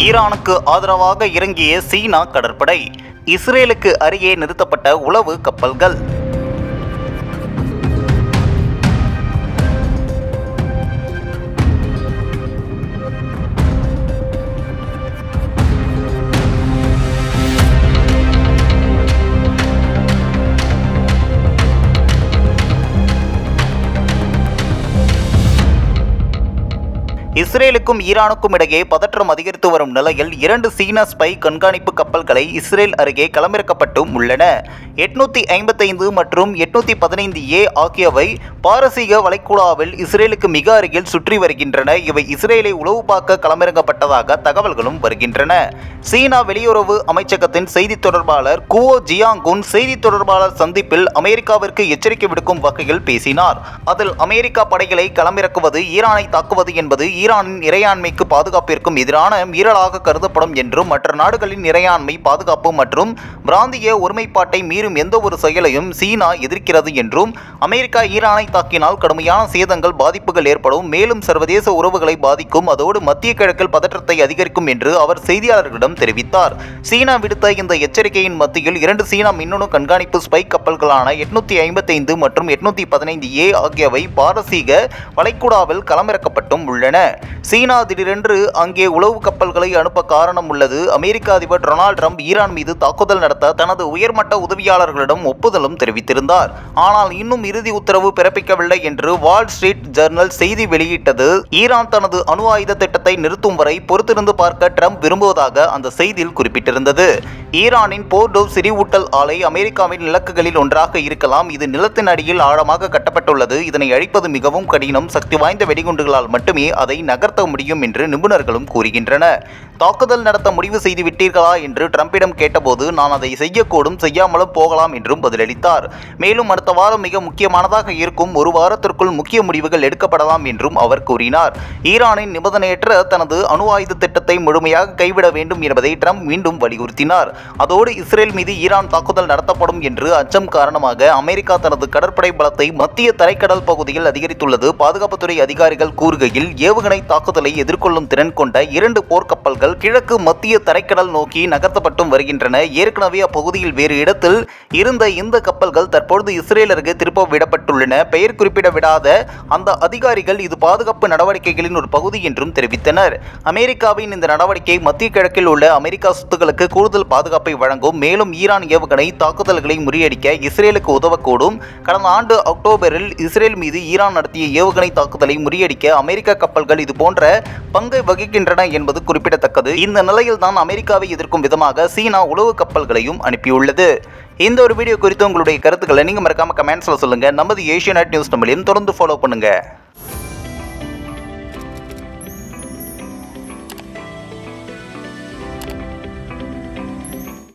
ஈரானுக்கு ஆதரவாக இறங்கிய சீனா கடற்படை இஸ்ரேலுக்கு அருகே நிறுத்தப்பட்ட உளவு கப்பல்கள். இஸ்ரேலுக்கும் ஈரானுக்கும் இடையே பதற்றம் அதிகரித்து வரும் நிலையில் இரண்டு சீன ஸ்பை கண்காணிப்பு கப்பல்களை இஸ்ரேல் அருகே களமிறக்கப்பட்டும் உள்ளன. எட்நூத்தி ஐம்பத்தைந்து மற்றும் எட்நூத்தி பதினைந்து ஏ ஆகியவை பாரசீக வளைகுடாவில் இஸ்ரேலுக்கு மிக அருகில் சுற்றி வருகின்றன. இவை இஸ்ரேலை உளவு பார்க்க களமிறங்கப்பட்டதாக தகவல்களும் வருகின்றன. சீனா வெளியுறவு அமைச்சகத்தின் செய்தி தொடர்பாளர் குவோ ஜியாங்குன் செய்தி தொடர்பாளர் சந்திப்பில் அமெரிக்காவிற்கு எச்சரிக்கை விடுக்கும் வகையில் பேசினார். அதில் அமெரிக்கா படைகளை களமிறக்குவது ஈரானை தாக்குவது என்பது ஈரானின் இறையாண்மைக்கு பாதுகாப்பிற்கும் எதிரான மீறலாக கருதப்படும் என்றும் மற்ற நாடுகளின் இறையாண்மை பாதுகாப்பு மற்றும் பிராந்திய ஒருமைப்பாட்டை மீறும் எந்த ஒரு செயலையும் சீனா எதிர்க்கிறது என்றும் அமெரிக்கா ஈரானை தாக்கினால் கடுமையான சேதங்கள் பாதிப்புகள் ஏற்படும். மேலும் சர்வதேச உறவுகளை பாதிக்கும். அதோடு மத்திய கிழக்கில் பதற்றத்தை அதிகரிக்கும் என்று அவர் செய்தியாளர்களிடம் தெரிவித்தார். சீனா விடுத்த இந்த எச்சரிக்கையின் மத்தியில் இரண்டு சீனா மின்னணு கண்காணிப்பு ஸ்பை கப்பல்களான எட்நூத்தி ஐம்பத்தைந்து மற்றும் எட்நூத்தி பதினைந்து ஏ ஆகியவை பாரசீக வளைகுடாவில் களமிறக்கப்பட்டும் உள்ளன. சீனா திடீரென்று அங்கே உளவு கப்பல்களை அனுப்ப காரணம் உள்ளது. அமெரிக்க அதிபர் டொனால்ட் ட்ரம்ப் ஈரான் மீது தாக்குதல் நடத்த தனது உயர்மட்ட உதவியாளர்களிடம் ஒப்புதலும் தெரிவித்திருந்தார். ஆனால் இன்னும் இறுதி உத்தரவு பிறப்பிக்கவில்லை என்று வால் ஸ்ட்ரீட் ஜர்னல் செய்தி வெளியிட்டது. ஈரான் தனது அணு ஆயுத திட்டத்தை நிறுத்தும் வரை பொறுத்திருந்து பார்க்க ட்ரம்ப் விரும்புவதாக அந்த செய்தியில் குறிப்பிட்டிருந்தது. ஈரானின் போர்டோவ் சிறிவூட்டல் ஆலை அமெரிக்காவின் இலக்குகளில் ஒன்றாக இருக்கலாம். இது நிலத்தின் அடியில் ஆழமாக கட்டப்பட்டுள்ளது. இதனை அழிப்பது மிகவும் கடினம். சக்தி வாய்ந்த வெடிகுண்டுகளால் மட்டுமே அதை நகர்த்த முடியும் என்று நிபுணர்களும் கூறுகின்றனர். தாக்குதல் நடத்த முடிவு செய்து விட்டீர்களா என்று ட்ரம்பிடம் கேட்டபோது நான் அதை செய்யக்கூடும் செய்யாமலும் போகலாம் என்றும் பதிலளித்தார். மேலும் அடுத்த வாரம் மிக முக்கியமானதாக இருக்கும் ஒரு வாரத்திற்குள் முக்கிய முடிவுகள் எடுக்கப்படலாம் என்றும் அவர் கூறினார். ஈரானின் நிபந்தனையற்ற தனது அணு ஆயுத திட்டத்தை முழுமையாக கைவிட வேண்டும் என்பதை ட்ரம்ப் மீண்டும் வலியுறுத்தினார். அதோடு இஸ்ரேல் மீது ஈரான் தாக்குதல் நடத்தப்படும் என்று அச்சம் காரணமாக அமெரிக்கா தனது கடற்படை பலத்தை மத்திய தரைக்கடல் பகுதியில் அதிகரித்துள்ளது. பாதுகாப்புத்துறை அதிகாரிகள் கூறுகையில் ஏவுகணை தாக்குதலை எதிர்கொள்ளும் திறன் கொண்ட இரண்டு போர்க்கப்பல்கள் கிழக்கு மத்திய தரைக்கடல் நோக்கி நகர்த்தப்பட்டும் வருகின்றன. ஏற்கனவே அப்பகுதியில் வேறு இடத்தில் இருந்த இந்த கப்பல்கள் தற்பொழுது இஸ்ரேல் திருப்ப விடப்பட்டுள்ளன. பெயர் குறிப்பிட விடாத அந்த அதிகாரிகள் இது பாதுகாப்பு நடவடிக்கைகளின் ஒரு பகுதி என்றும் தெரிவித்தனர். அமெரிக்காவின் இந்த நடவடிக்கை மத்திய கிழக்கில் உள்ள அமெரிக்கா சொத்துக்களுக்கு கூடுதல் பாதுகாப்பை வழங்கும். மேலும் ஈரான் ஏவுகணை தாக்குதல்களை முறியடிக்க இஸ்ரேலுக்கு உதவக்கூடும். கடந்த ஆண்டு அக்டோபரில் இஸ்ரேல் மீது ஈரான் நடத்திய ஏவுகணை தாக்குதலை முறியடிக்க அமெரிக்க கப்பல்கள் இதுபோன்ற பங்கை வகிக்கின்றன என்பது குறிப்பிடத்தக்கது இந்த நிலையில் தான் அமெரிக்காவை எதிர்க்கும் விதமாக சீனா உளவு கப்பல்களையும் அனுப்பியுள்ளது. இந்த ஒரு வீடியோ குறித்து உங்களுடைய கருத்துக்களை நீங்கள் மறக்காம கமெண்ட்ஸில் சொல்லுங்கள் நமது ஏஷியா நியூஸ் தமிழையும் தொடர்ந்து ஃபாலோ பண்ணுங்கள்